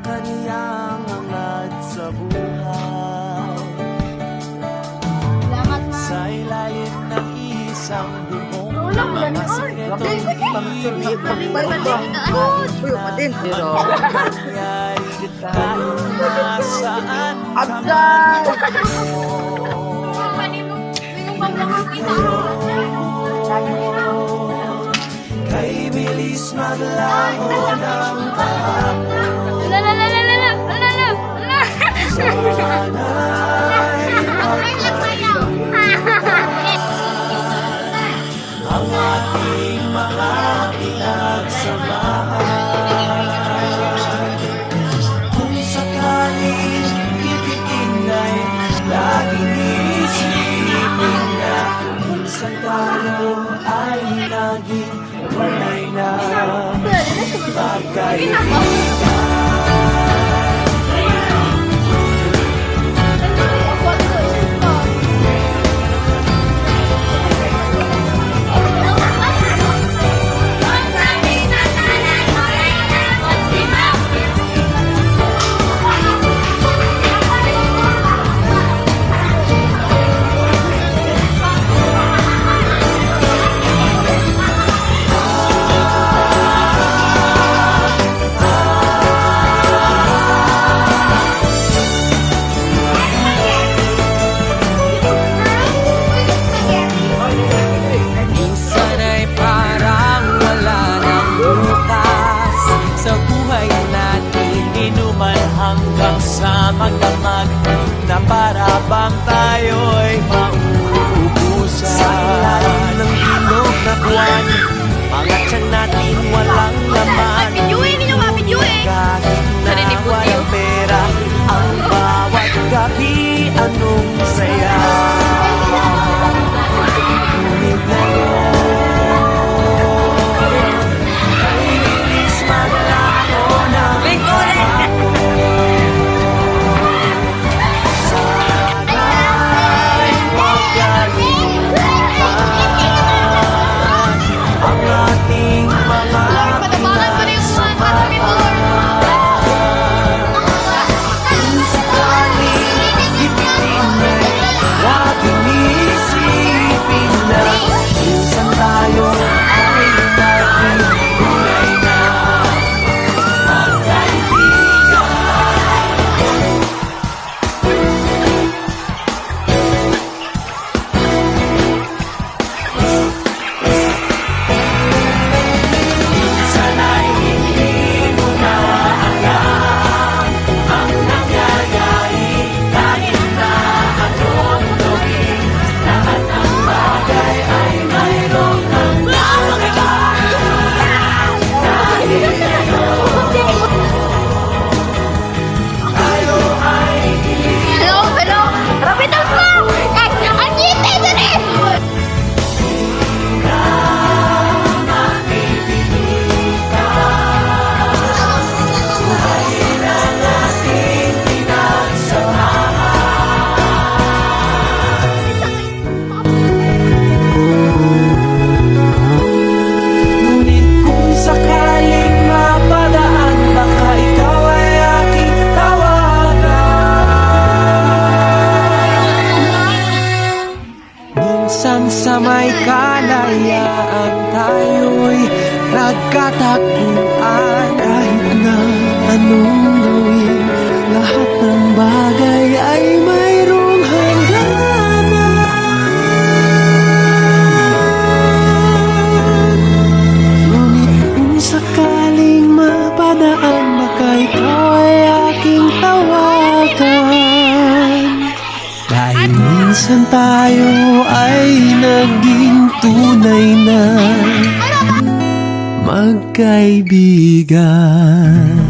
kaniyang angat sa buhay. Sa ilalim ng isang bumong mga sikreto Pag-ibig Pag-ibig Pag-ibig Kahit nasaan ka man Kay bilis maglaho ng pahal tayo ay naging tunay na magkaibigan. Na para bang tayo'y mauubusan. Sa ilalim ng bilog na buwan Mga tiyan natin walang laman may kalayaan tayo'y nagkatagpuan Kahit na anong gawin Lahat ng bagay ay minsan tayo ay naging tunay na Magkaibigan